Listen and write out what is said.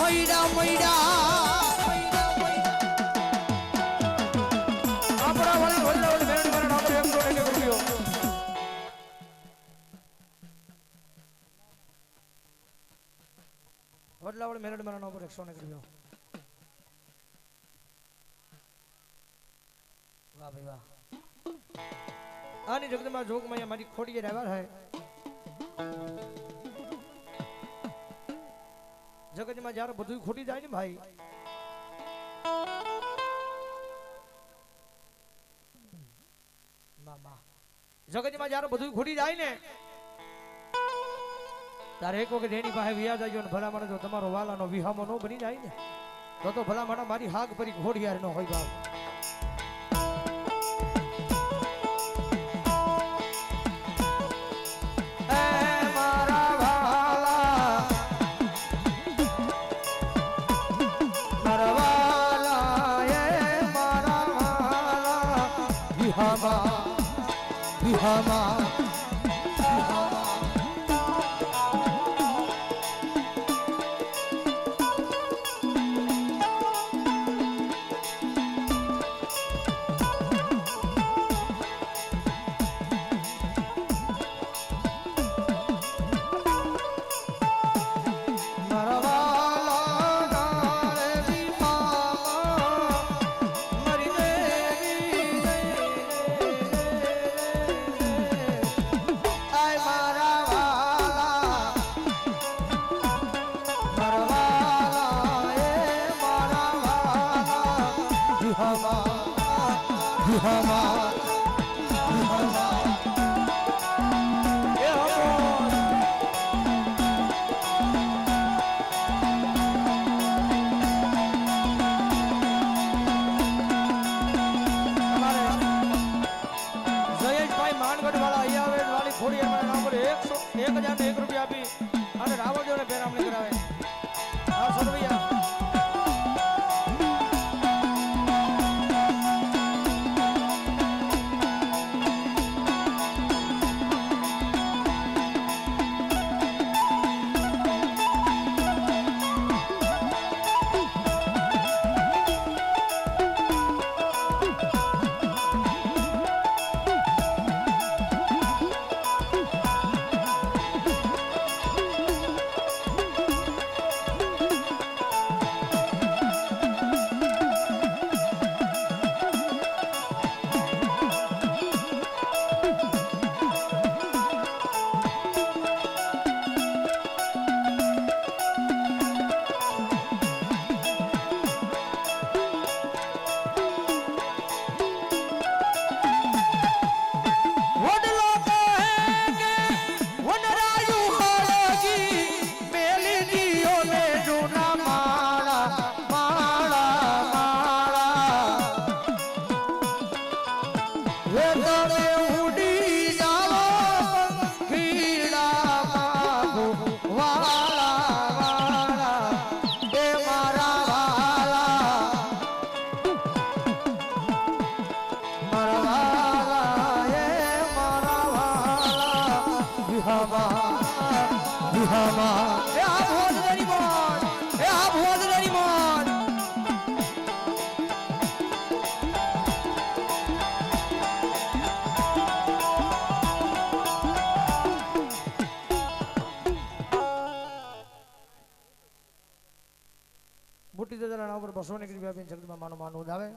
મૈડા મૈડા. આપણા વાળી વડલા વડે મેરડ મેરડ આપણે એકસો ને વાહ ભાઈ વાહ. આની જગદમાં જોગમાં મારી ખોડીએ આવ્યા છે જગતમાં જ્યારે બધું ખોટી જાય ને ભાઈ જગતમાં જ્યારે બધું ખોટી જાય ને તારે એક વખત એની પાસે વ્યાજ આવ્યો ને ભલા જો તમારો વાલાનો વિહામો ન બની જાય ને તો તો ભલા માણા મારી હાગ પરી ઘોડિયાર નો હોય બાપ. વાલા વિહામા માનગઢ વાળા અહીંયા આવે વાળી થોડી અમારે નામ પર એકસો એક હજાર એક રૂપિયા આપી. વિહામા વિહામા એ આ ભોજનની મોન એ આ માનવું આવે